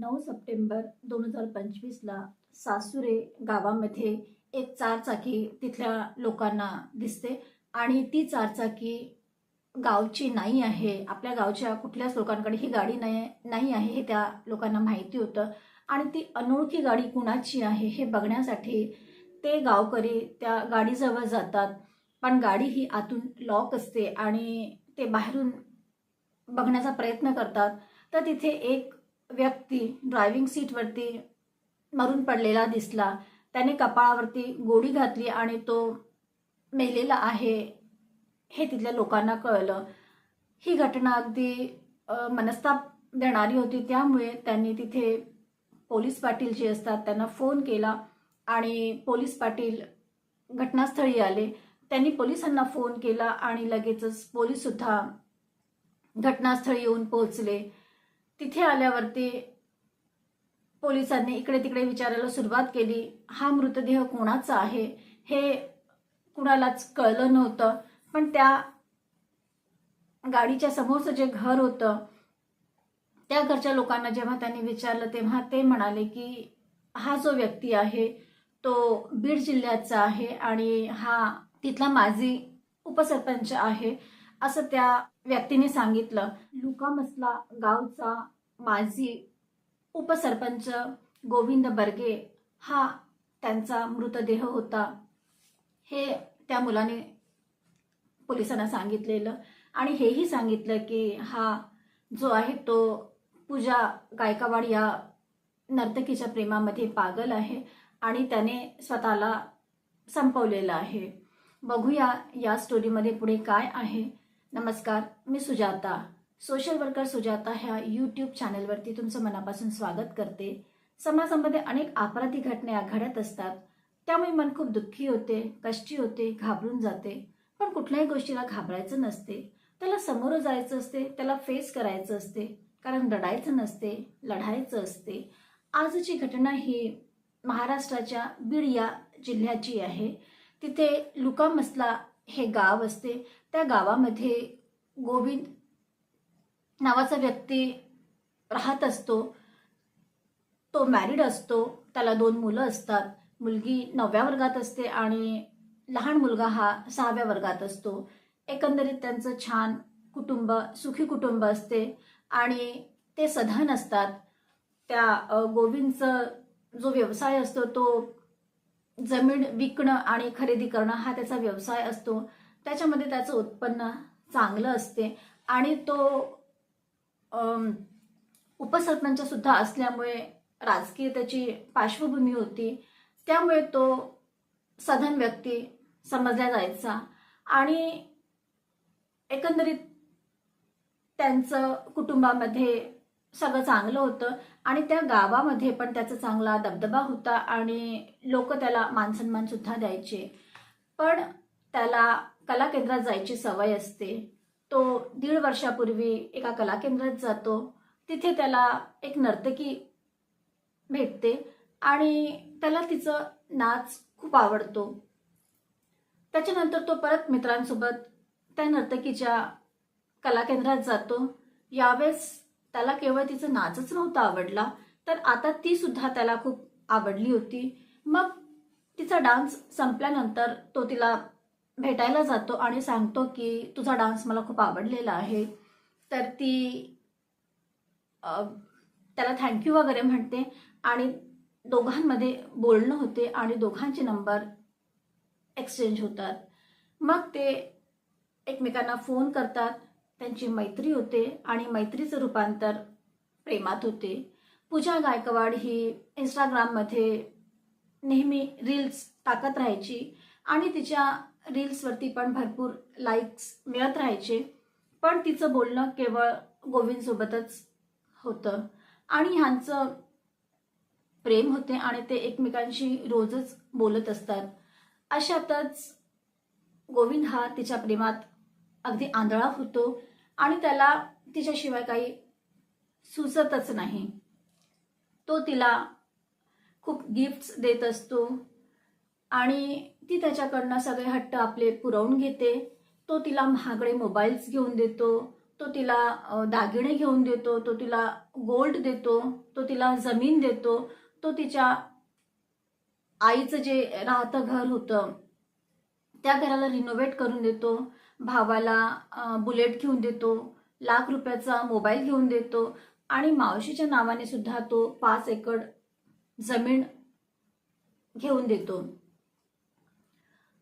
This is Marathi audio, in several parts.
नऊ सप्टेंबर दोन हजार पंचवीसला सासुरे गावामध्ये एक चारचाकी तिथल्या लोकांना दिसते. आणि ती चारचाकी गावची नाही आहे. आपल्या गावच्या कुठल्याच लोकांकडे ही गाडी नाही नाही आहे हे त्या लोकांना माहिती होतं. आणि ती अनोळखी गाडी कुणाची आहे हे बघण्यासाठी ते गावकरी त्या गाडीजवळ जातात. पण गाडी ही आतून लॉक असते आणि ते बाहेरून बघण्याचा प्रयत्न करतात. तर तिथे एक व्यक्ती ड्रायव्हिंग सीटवरती मरून पडलेला दिसला. त्याने कपाळावरती गोडी घातली आणि तो मेलेला आहे हे तिथल्या लोकांना कळलं. ही घटना अगदी मनस्ताप देणारी होती. त्यामुळे त्यांनी तिथे पोलीस पाटील जे असतात त्यांना फोन केला आणि पोलीस पाटील घटनास्थळी आले. त्यांनी पोलिसांना फोन केला आणि लगेचच पोलीससुद्धा घटनास्थळी येऊन पोहोचले. तिथे आल्यावरती पोलिसांनी इकडे तिकडे विचारायला सुरुवात केली हा मृतदेह कोणाचा आहे? हे कुणालाच कळलं नव्हतं. पण त्या गाडीच्या समोरचं जे घर होतं त्या घरच्या लोकांना जेव्हा त्यांनी विचारलं तेव्हा ते म्हणाले की हा जो व्यक्ती आहे तो बीड जिल्ह्याचा आहे आणि हा तिथला माजी उपसरपंच आहे. असं त्या व्यक्तीने सांगितलं लुका मसला गावचा माजी उपसरपंच गोविंद बर्गे हा त्यांचा मृतदेह होता. हे त्या मुलाने पोलिसांना सांगितलेलं आणि हेही सांगितलं की हा जो आहे तो पूजा गायकवाड या नर्तकीच्या प्रेमामध्ये पागल आहे आणि त्याने स्वतःला संपवलेलं आहे. बघूया या स्टोरीमध्ये पुढे काय आहे. नमस्कार. मी सुजाता सोशल वर्कर सुजाता ह्या यूट्यूब चॅनलवरती तुमचं मनापासून स्वागत करते. समाजामध्ये अनेक अपराधी घटना घडत असतात. त्यामुळे मन खूप दुःखी होते कष्टी होते घाबरून जाते. पण कुठल्याही गोष्टीला घाबरायचं नसते. त्याला समोर जायचं असते त्याला फेस करायचं असते. कारण रडायचं नसते लढायचं असते. आजची घटना ही महाराष्ट्राच्या बीड या जिल्ह्याची आहे. तिथे लुका मसला हे गाव असते. त्या गावामध्ये गोविंद नावाचा व्यक्ती राहत असतो. तो मॅरिड असतो. त्याला दोन मुलं असतात. मुलगी नवव्या वर्गात असते आणि लहान मुलगा हा सहाव्या वर्गात असतो. एकंदरीत त्यांचं छान कुटुंब सुखी कुटुंब असते आणि ते सधन असतात. त्या गोविंदचं जो व्यवसाय असतो तो जमीन विकणं आणि खरेदी करणं हा त्याचा व्यवसाय असतो. त्याच्यामध्ये त्याचं उत्पन्न चांगलं असते. आणि तो अम, उपसरपंच सुद्धा असल्यामुळे राजकीय त्याची पार्श्वभूमी होती. त्यामुळे तो सधन व्यक्ती समजला जायचा. आणि एकंदरीत त्यांचं कुटुंबामध्ये सगळं चांगलं होतं. आणि त्या गावामध्ये पण त्याचा चांगला दबदबा होता आणि लोक त्याला मानसन्मानसुद्धा द्यायचे. पण त्याला कला केंद्रात जायची सवय असते. तो दीड वर्षापूर्वी एका कला केंद्रात जातो. तिथे त्याला एक नर्तकी भेटते आणि त्याला तिचं नाच खूप आवडतो. त्याच्यानंतर तो परत मित्रांसोबत त्या नर्तकीच्या कला केंद्रात जातो. यावेळेस त्याला केवळ तिचं नाचच नव्हता आवडला तर आता ती सुद्धा त्याला खूप आवडली होती. मग तिचा डान्स संपल्यानंतर तो तिला भेटायला जातो आणि सांगतो की तुझा डान्स मला खूप आवडलेला आहे. तर ती त्याला थँक्यू वगैरे म्हणते आणि दोघांमध्ये बोलणं होते आणि दोघांचे नंबर एक्सचेंज होतात. मग ते एकमेकांना फोन करतात. त्यांची मैत्री होते आणि मैत्रीचं रूपांतर प्रेमात होते. पूजा गायकवाड ही इंस्टाग्राममध्ये नेहमी रील्स टाकत राहायची आणि तिच्या रील्सवरती पण भरपूर लाईक्स मिळत राहायचे. पण तिचं बोलणं केवळ गोविंदसोबतच होतं. आणि ह्यांचं प्रेम होते आणि ते एकमेकांशी रोजच बोलत असतात. अशातच गोविंद हा तिच्या प्रेमात अगदी आंधळा होतो आणि त्याला तिच्याशिवाय काही सुचतच नाही. तो तिला खूप गिफ्ट्स देत असतो. आणि ती त्याच्याकडनं सगळे हट्ट आपले पुरवून घेते. तो तिला महागडे मोबाईल्स घेऊन देतो. तो तिला दागिने घेऊन देतो. तो तिला गोल्ड देतो. तो तिला जमीन देतो. तो तिच्या आईचं जे राहतं घर होतं त्या घराला रिनोव्हेट करून देतो. भावाला बुलेट घेऊन देतो. लाख रुपयाचा मोबाईल घेऊन देतो. आणि मावशीच्या नावाने सुद्धा तो पाच एकर जमीन घेऊन देतो.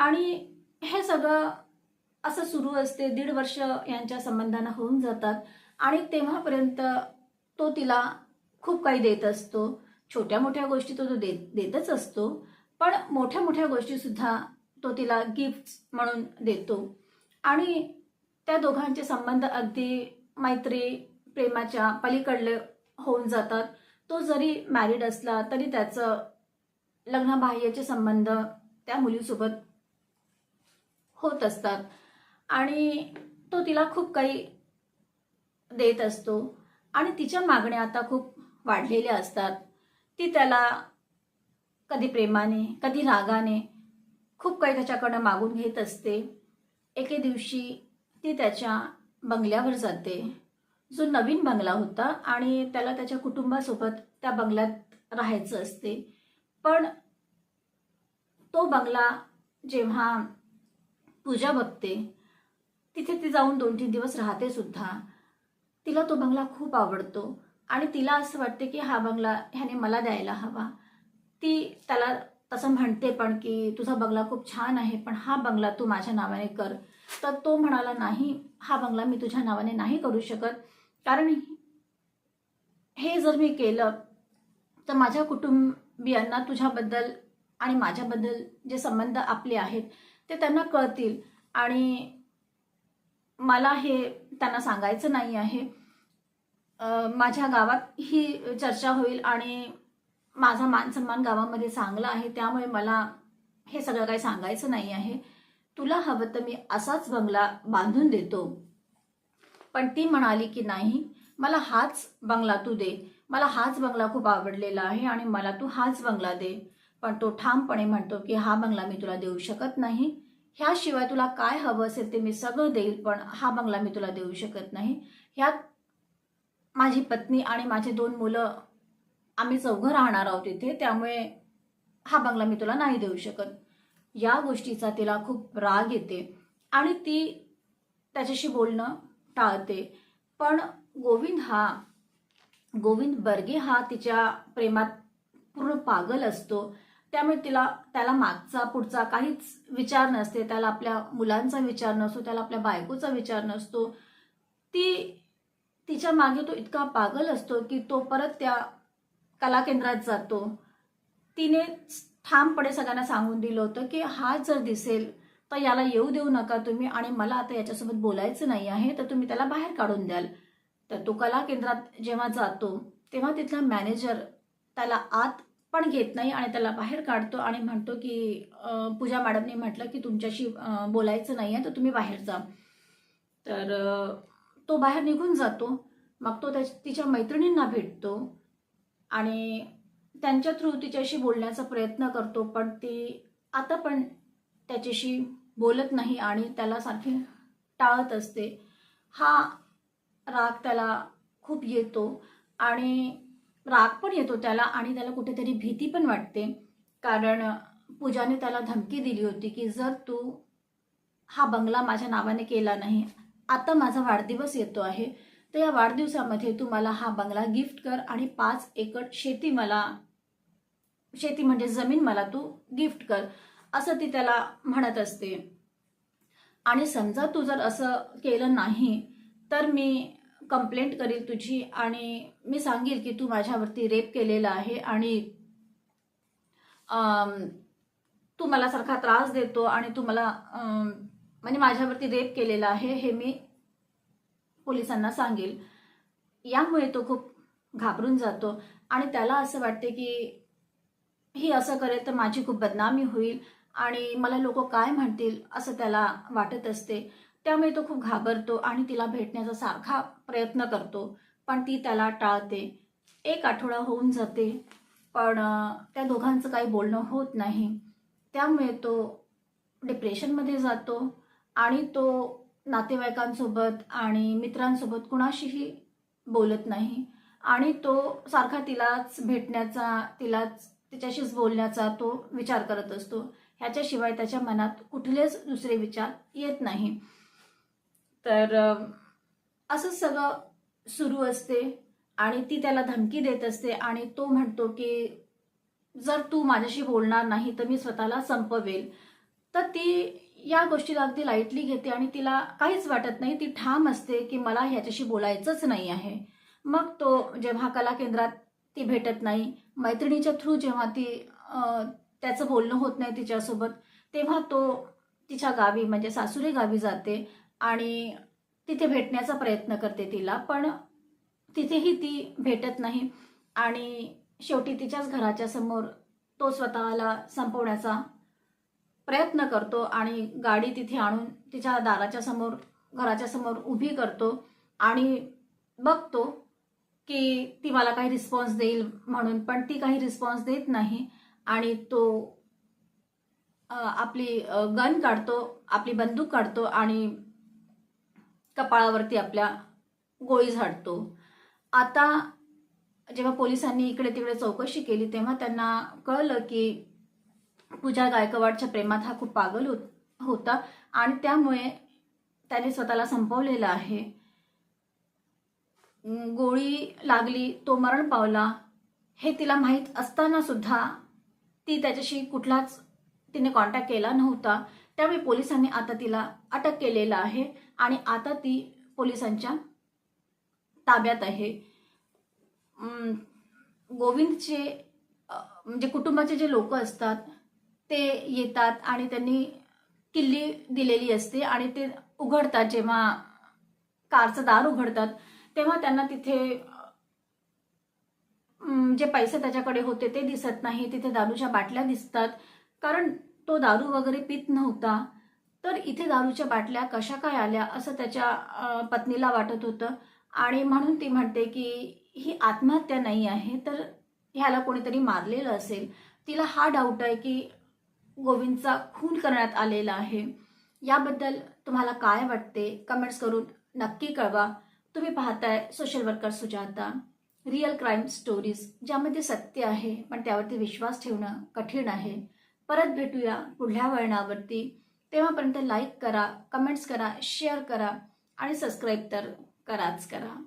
आणि हे सगळं असं सुरू असते दीड वर्ष यांच्या संबंधांना होऊन जातात. आणि तेव्हापर्यंत तो तिला खूप काही देत असतो. छोट्या मोठ्या गोष्टी तो तो देत देतच असतो. पण मोठ्या मोठ्या गोष्टीसुद्धा तो तिला गिफ्ट म्हणून देतो. आणि त्या दोघांचे संबंध अगदी मैत्री प्रेमाच्या पलीकडले होऊन जातात. तो जरी मॅरिड असला तरी त्याचं लग्नबाह्याचे संबंध त्या मुलीसोबत होत असतात. आणि तो तिला खूप काही देत असतो. आणि तिच्या मागण्या आता खूप वाढलेल्या असतात. ती त्याला कधी प्रेमाने कधी रागाने खूप काही त्याच्याकडनं मागून घेत असते. एके दिवशी ती त्याच्या बंगल्यावर जाते. जो नवीन बंगला होता आणि त्याला त्याच्या कुटुंबासोबत त्या बंगल्यात राहायचं असते. पण तो बंगला जेव्हा पूजा बघते. तिथे ती जाऊन दोन तीन दिवस राहते सुद्धा. तिला तो बंगला खूप आवडतो. आणि तिला असं वाटते की हा बंगला ह्याने मला द्यायला हवा. ती त्याला तसं म्हणते पण की तुझा बंगला खूप छान आहे पण हा बंगला तू माझ्या नावाने कर. तर तो म्हणाला नाही हा बंगला मी तुझ्या नावाने नाही करू शकत. कारण हे जर मी केलं तर माझ्या कुटुंबियांना तुझ्याबद्दल आणि माझ्याबद्दल जे संबंध आपले आहेत ते त्यांना कळतील. आणि मला हे त्यांना सांगायचं नाही आहे. माझ्या गावात ही चर्चा होईल आणि माझा मान सन्मान गावामध्ये चांगला आहे त्यामुळे मला हे सगळं काही सांगायचं नाही आहे. तुला हवं तर मी असाच बंगला बांधून देतो. पण ती म्हणाली की नाही मला हाच बंगला तू दे. मला हाच बंगला खूप आवडलेला आहे आणि मला तू हाच बंगला दे. पण तो ठामपणे म्हणतो की हा बंगला मी तुला देऊ शकत नाही. ह्याशिवाय तुला काय हवं असेल ते मी सगळं देईल पण हा बंगला मी तुला देऊ शकत नाही. ह्यात माझी पत्नी आणि माझे दोन मुलं आम्ही चौघं राहणार आहोत इथे त्यामुळे हा बंगला मी तुला नाही देऊ शकत. या गोष्टीचा तिला खूप राग येते आणि ती त्याच्याशी बोलणं टाळते. पण गोविंद हा गोविंद बर्गे हा तिच्या प्रेमात पूर्ण पागल असतो. त्यामुळे तिला त्याला मागचा पुढचा काहीच विचार नसते. त्याला आपल्या मुलांचा विचार नसतो त्याला आपल्या बायकोचा विचार नसतो. ती तिच्यामागे तो इतका पागल असतो की तो परत त्या कला केंद्रात जातो. तिने ठामपणे सगळ्यांना सांगून दिलं होतं की हा जर दिसेल तर याला येऊ देऊ नका तुम्ही आणि मला आता याच्यासोबत बोलायचं नाही आहे तर तुम्ही त्याला बाहेर काढून द्याल. तर तो कला केंद्रात जेव्हा जातो तेव्हा तिथला मॅनेजर त्याला आत पण घेत नाही आणि त्याला बाहेर काढतो आणि म्हणतो की पूजा मॅडमने म्हटलं की तुमच्याशी बोलायचं नाही आहे तर तुम्ही बाहेर जा. तर तो बाहेर निघून जातो. मग तो त्या तिच्या मैत्रिणींना भेटतो आणि त्यांच्या थ्रू तिच्याशी बोलण्याचा प्रयत्न करतो पण ती आता पण त्याच्याशी बोलत नाही आणि त्याला सारखी टाळत असते. हा राग त्याला खूप येतो आणि राग पण येतो त्याला आणि त्याला कुठेतरी भीती पण वाटते. कारण पूजाने त्याला धमकी दिली होती की जर तू हा बंगला माझ्या नावाने केला नाही आता माझा वाढदिवस येतो आहे तर या वाढदिवसामध्ये तू मला हा बंगला गिफ्ट कर आणि पाच एकर शेती मला शेती म्हणजे जमीन मला तू गिफ्ट कर असं ती त्याला म्हणत असते. आणि समजा तू जर असं केलं नाही तर मी कंप्लेंट करील तुझी आणि मी सांगेल की तू माझ्यावरती रेप केलेला आहे आणि तू मला सारखा त्रास देतो आणि तू मला म्हणजे माझ्यावरती रेप केलेला आहे हे मी पोलिसांना सांगेल. यामुळे तो खूप घाबरून जातो आणि त्याला असं वाटते की ही असं करेल तर माझी खूप बदनामी होईल आणि मला लोक काय म्हणतील असं त्याला वाटत असते. त्यामुळे तो खूप घाबरतो आणि तिला भेटण्याचा सारखा प्रयत्न करतो. पण ती त्याला टाळते. एक आठवडा होऊन जाते पण त्या दोघांचं काही बोलणं होत नाही. त्यामुळे तो डिप्रेशनमध्ये जातो आणि तो नातेवाईकांसोबत आणि मित्रांसोबत कुणाशीही बोलत नाही. आणि तो सारखा तिलाच भेटण्याचा तिलाच तिच्याशीच बोलण्याचा तो विचार करत असतो. ह्याच्याशिवाय त्याच्या मनात कुठलेच दुसरे विचार येत नाही. तर असंच असं सगळं सुरू असते आणि ती त्याला धमकी देत असते आणि तो म्हणतो की जर तू माझ्याशी बोलणार नाही तर मी स्वतःला संपवेल. तर ती या गोष्टीला अगदी लाईटली घेते आणि तिला काहीच वाटत नाही. ती ठाम असते की मला ह्याच्याशी बोलायचंच नाही आहे. मग तो जेव्हा कला केंद्रात ती भेटत नाही मैत्रिणीच्या थ्रू जेव्हा ती त्याचं बोलणं होत नाही तिच्यासोबत तेव्हा तो तिच्या गावी म्हणजे सासुरी गावी जाते. आणि तिथे भेटण्याचा प्रयत्न करते तिला पण तिथेही ती भेटत नाही. आणि शेवटी तिच्याच घराच्या समोर तो स्वतःला संपवण्याचा प्रयत्न करतो आणि गाडी तिथे आणून तिच्या दाराच्या समोर घराच्या समोर उभी करतो आणि बघतो की ती मला काही रिस्पॉन्स देईल म्हणून पण ती काही रिस्पॉन्स देत नाही. आणि तो आपली गन काढतो आपली बंदूक काढतो आणि कपाळावरती आपल्या गोळी झाडतो. आता जेव्हा पोलिसांनी इकडे तिकडे चौकशी केली तेव्हा त्यांना कळलं की पूजा गायकवाडच्या प्रेमात हा खूप पागल होत होता आणि त्यामुळे त्याने स्वतःला संपवलेलं आहे. गोळी लागली तो मरण पावला हे तिला माहीत असताना सुद्धा ती त्याच्याशी कुठलाच तिने कॉन्टॅक्ट केला नव्हता. त्यामुळे पोलिसांनी आता तिला अटक केलेलं आहे आणि आता ती पोलिसांच्या ताब्यात आहे. गोविंदचे म्हणजे कुटुंबाचे जे लोक असतात ते येतात आणि त्यांनी किल्ली दिलेली असते आणि ते उघडतात. जेव्हा कारचं दार उघडतात तेव्हा त्यांना तिथे जे पैसे त्याच्याकडे होते ते दिसत नाही. तिथे दारूच्या बाटल्या दिसतात. कारण तो दारू वगैरे पित नव्हता. तर इथे दारूच्या बाटल्या कशा काय आल्या असं त्याच्या पत्नीला वाटत होतं. आणि म्हणून ती म्हणते की ही आत्महत्या नाही आहे तर ह्याला कोणीतरी मारलेलं असेल. तिला हा डाऊट आहे की गोविंदचा खून करण्यात आलेला आहे. याबद्दल तुम्हाला काय वाटते? कमेंट्स करून नक्की कळवा. तुम्ही पाहताय social worker Sujata. Real crime stories ज्यामध्ये सत्य आहे पण त्यावरती विश्वास ठेवणं कठीण आहे. परत भेटूया पुढल्या वळणावरती. तेव्हापर्यंत लाईक करा कमेंट्स करा शेअर करा आणि सबस्क्राईब तर कराच करा.